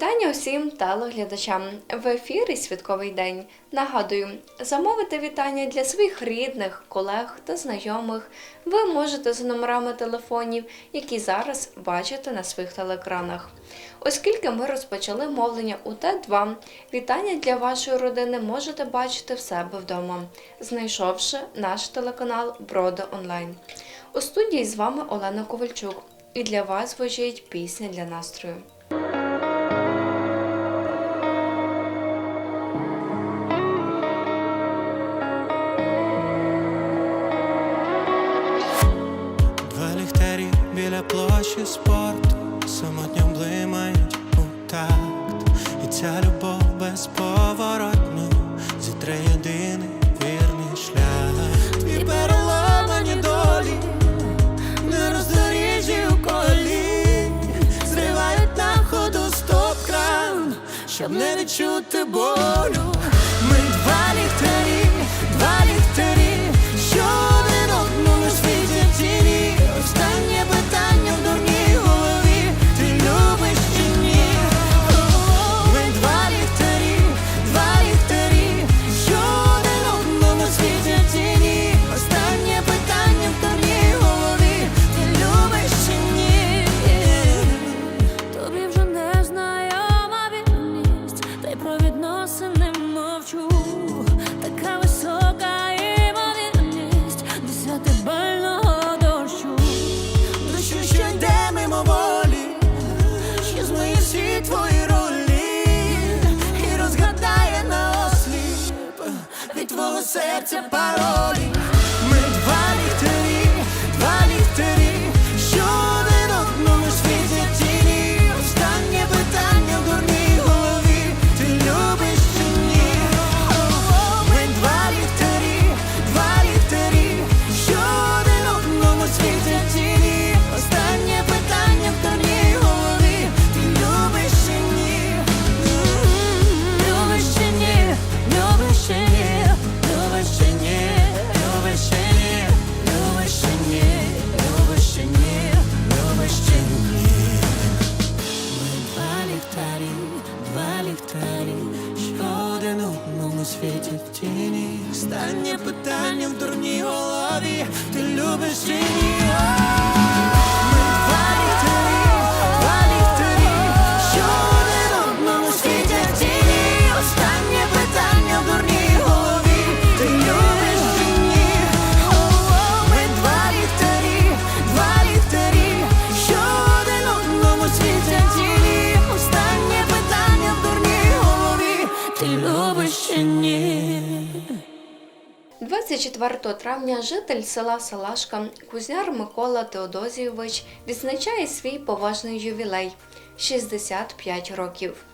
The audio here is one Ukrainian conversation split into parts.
Вітання усім телеглядачам в ефірі Святковий день. Нагадую, замовити вітання для своїх рідних, колег та знайомих ви можете за номерами телефонів, які зараз бачите на своїх телекранах. Оскільки ми розпочали мовлення у Т2, вітання для вашої родини можете бачити в себе вдома, знайшовши наш телеканал Брода Онлайн. У студії з вами Олена Ковальчук. І для вас звучить пісня для настрою. Не відчути болю твого 24 травня житель села Салашка Кузняр Микола Теодозійович відзначає свій поважний ювілей 65 років.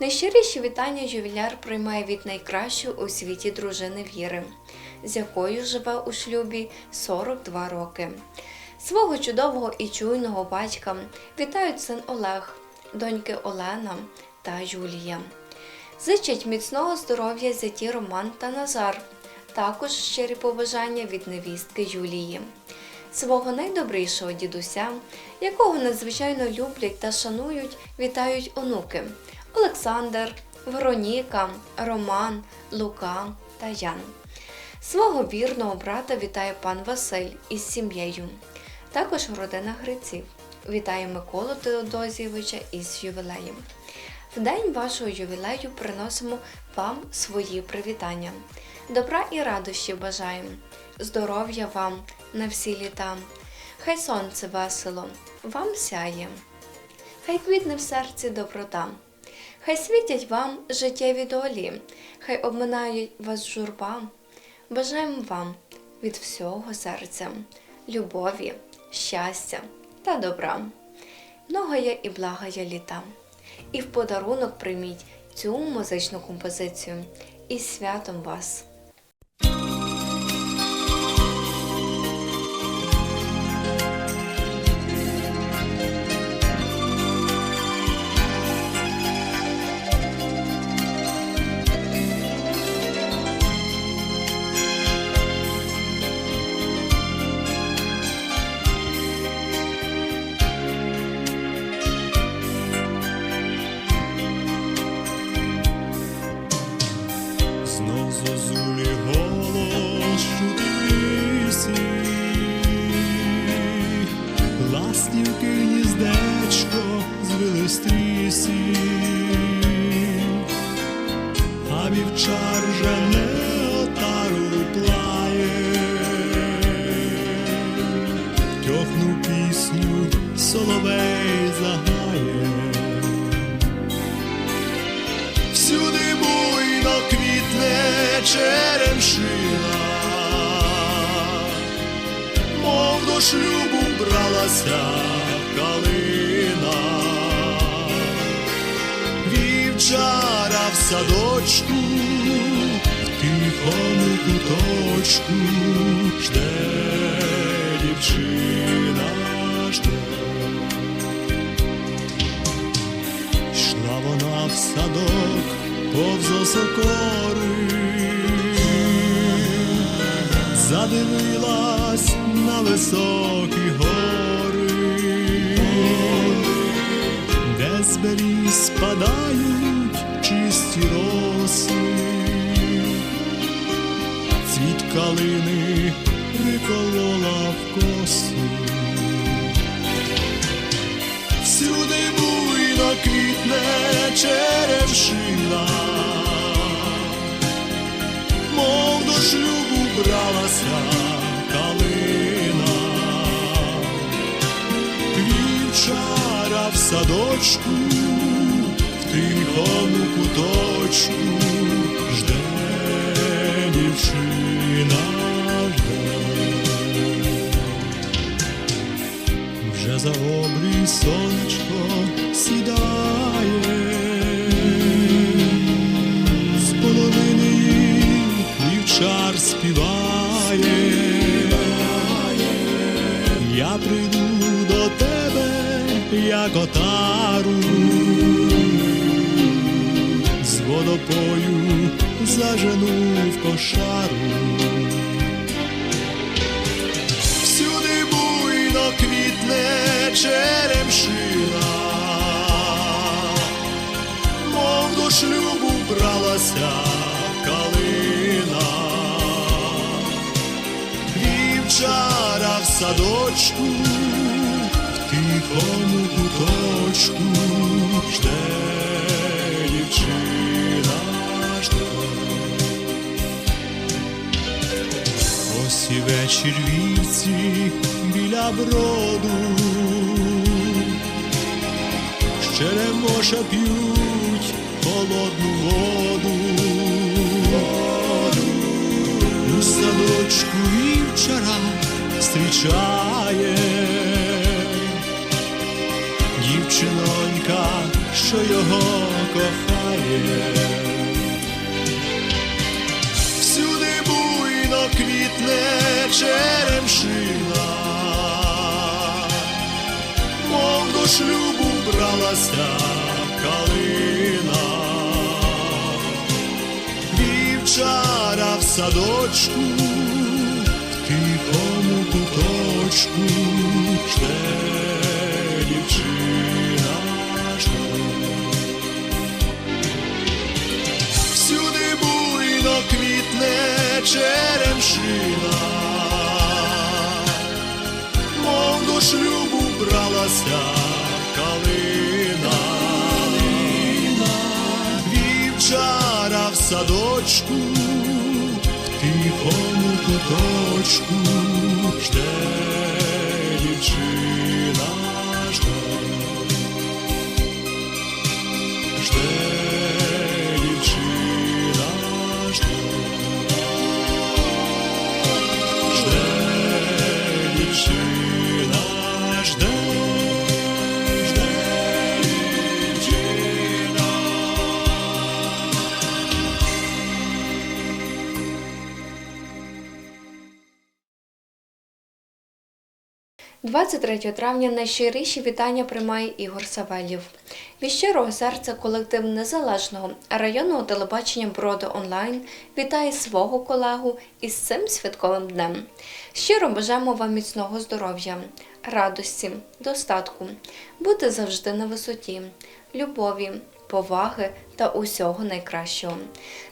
Найщиріші вітання ювіляр приймає від найкращої у світі дружини Віри, з якою живе у шлюбі 42 роки. Свого чудового і чуйного батька вітають син Олег, доньки Олена та Юлія. Зичать міцного здоров'я зяті Роман та Назар, також щирі побажання від невістки Юлії. Свого найдобрішого дідуся, якого надзвичайно люблять та шанують, вітають онуки Олександр, Вероніка, Роман, Лука та Ян. Свого вірного брата вітає пан Василь із сім'єю. Також родина Гриців. Вітає Миколу Теодозійовича із ювілеєм. В день вашого ювілею приносимо вам свої привітання. Добра і радощі бажаємо, здоров'я вам на всі літа. Хай сонце весело вам сяє, хай квітне в серці доброта, хай світять вам життєві долі, хай обминають вас журба. Бажаємо вам від всього серця, любові, щастя та добра. Многоя і благая літа. І в подарунок прийміть цю музичну композицію. І святом вас! Черемшина, мов до шлюбу бралася калина, вівчара в садочку, в тихому куточку жде дівчина жде. Йшла вона в садок повз осокори, задивилась на високі гори, де з спадають чисті роси, цвіт калини приколола в коси. Всюди буйно квітне черемшина, мов до шлюбу бралася калина, вівчара в садочку, в тихому куточку жде дівчина. Вже за обрій сонечко сідає, співає. Я прийду до тебе, як отару, з водопою зажену в кошару. Всюди буйно квітне черемшина, мов до шлюбу бралася садочку, в тихому куточку жде дівчина жде. Ось і вечір вівці біля броду, черемоша п'ють холодну воду, у садочку вівчара зустрічає. Дівчинонька, що його кохає. Всюди буйно квітне черемшина, мов до шлюбу бралася калина, вівчара в садочку, куточку жде дівчина жде. Всюди буйно квітне черемшина, мов до шлюбу бралася калина, вівчара в садочку, в тихому куточку жде 23 травня найщиріші вітання приймає Ігор Савельєв. Від щирого серця колектив Незалежного районного телебачення Броди онлайн вітає свого колегу із цим святковим днем. Щиро бажаємо вам міцного здоров'я, радості, достатку, бути завжди на висоті, любові, поваги та усього найкращого.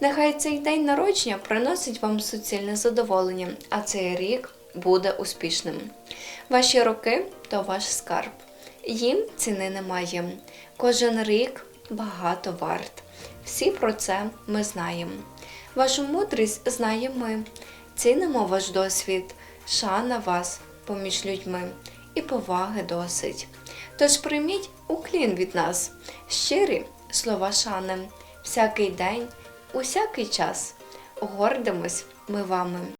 Нехай цей день народження приносить вам суцільне задоволення, а цей рік буде успішним. Ваші роки то ваш скарб. Їм ціни немає. Кожен рік багато варт. Всі про це ми знаємо. Вашу мудрість знаємо ми. Цінимо ваш досвід, шана вас поміж людьми і поваги досить. Тож прийміть уклін від нас, щирі слова шани, всякий день, усякий час. Гордимось ми вами.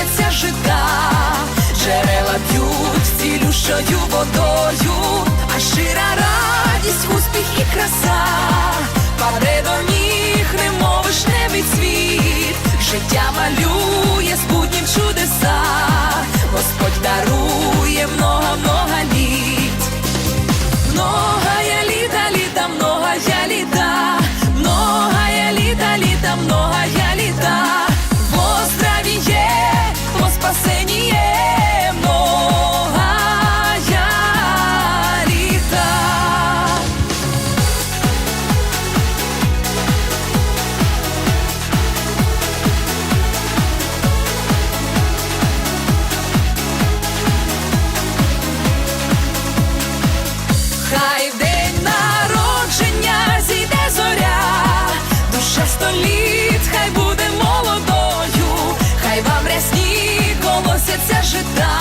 колосяться жита, джерела п'ють цілющою водою, а щира радість, успіх і краса, паде до ніг, немов вишневий цвіт, життя малює з чудеса, Господь дарує жита,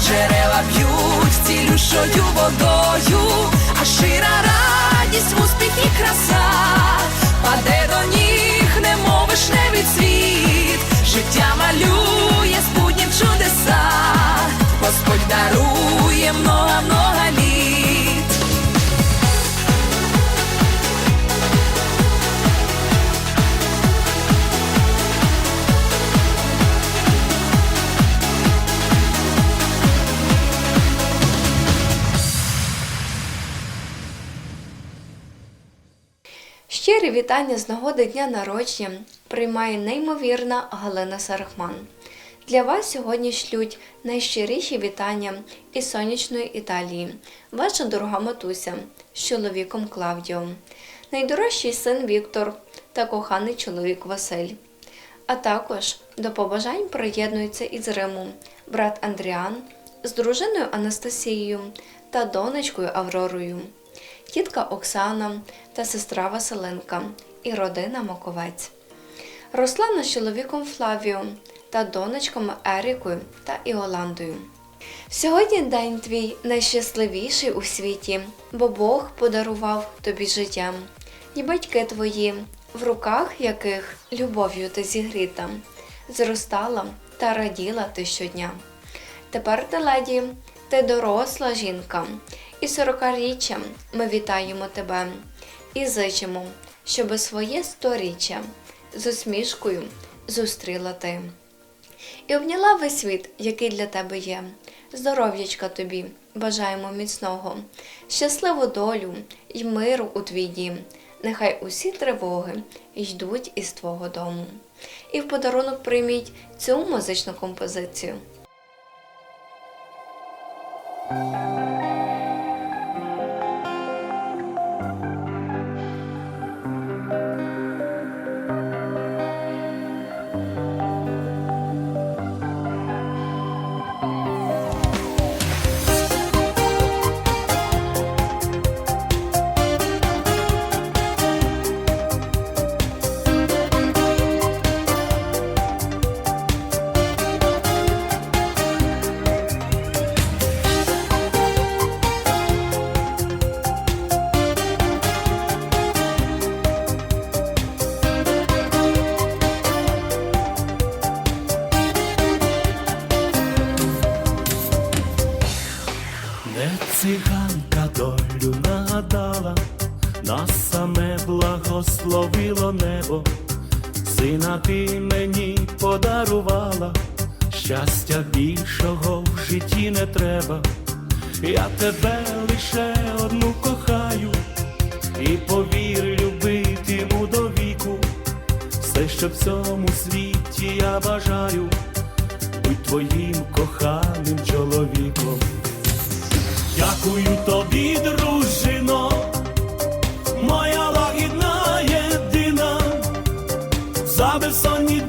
джерела п'ють цілющою водою, а шира радість, успіх і краса, паде до ніг, немов вишневий цвіт, життя малює спутнім чудеса, Господь дарує много-много літ. Щирі вітання з нагоди дня народження приймає неймовірна Галина Сарахман. Для вас сьогодні шлють найщиріші вітання із сонячної Італії, ваша дорога матуся з чоловіком Клавдіо, найдорожчий син Віктор та коханий чоловік Василь. А також до побажань приєднуються із Риму брат Андріан з дружиною Анастасією та донечкою Авророю, тітка Оксана та сестра Василенка і родина Маковець. Руслана з чоловіком Флавіо та донечками Ерікою та Іоландою. Сьогодні день твій найщасливіший у світі, бо Бог подарував тобі життя, і батьки твої, в руках яких любов'ю ти зігріта, зростала та раділа ти щодня. Тепер ти леді, ти доросла жінка, і сорокаріччям ми вітаємо тебе і зичимо, щоби своє сторіччя з усмішкою зустріла ти. І обняла весь світ, який для тебе є. Здоров'ячка тобі, бажаємо міцного, щасливу долю й миру у твій дім. Нехай усі тривоги йдуть із твого дому. І в подарунок прийміть цю музичну композицію. Що в цьому світі я бажаю, будь твоїм коханим чоловіком. Дякую тобі, дружино, моя лагідна єдина, за безсонні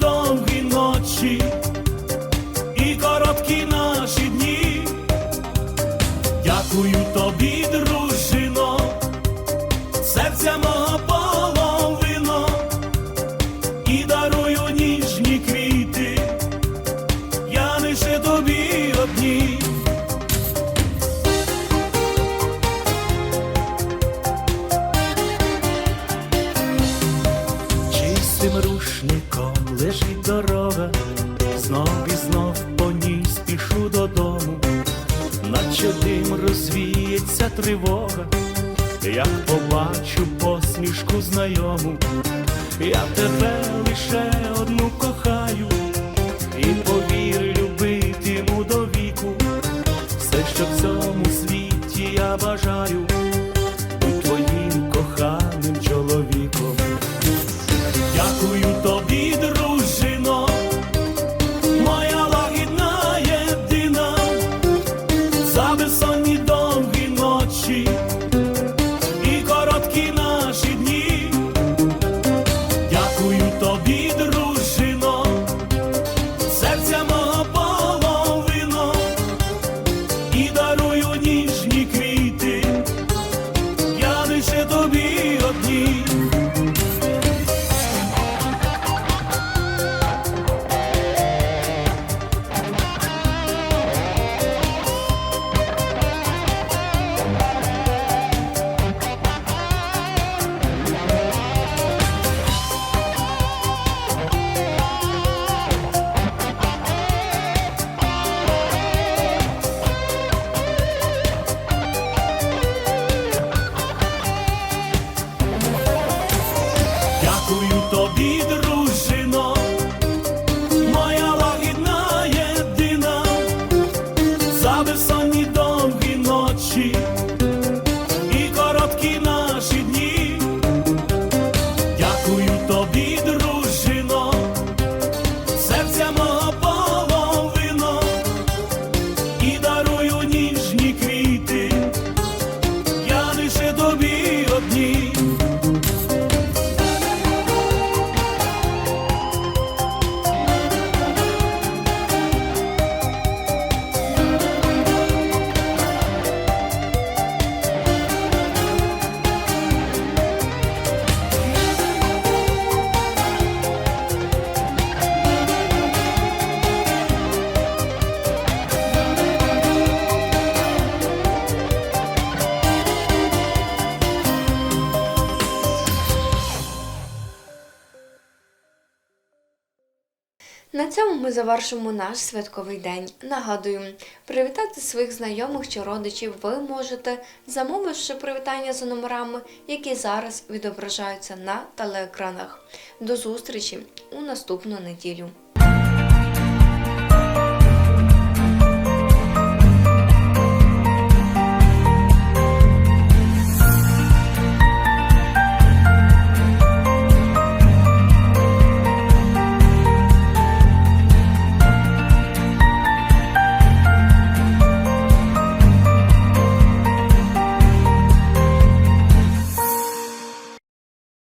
завершимо наш святковий день. Нагадую, привітати своїх знайомих чи родичів ви можете, замовивши привітання за номерами, які зараз відображаються на телеекранах. До зустрічі у наступну неділю.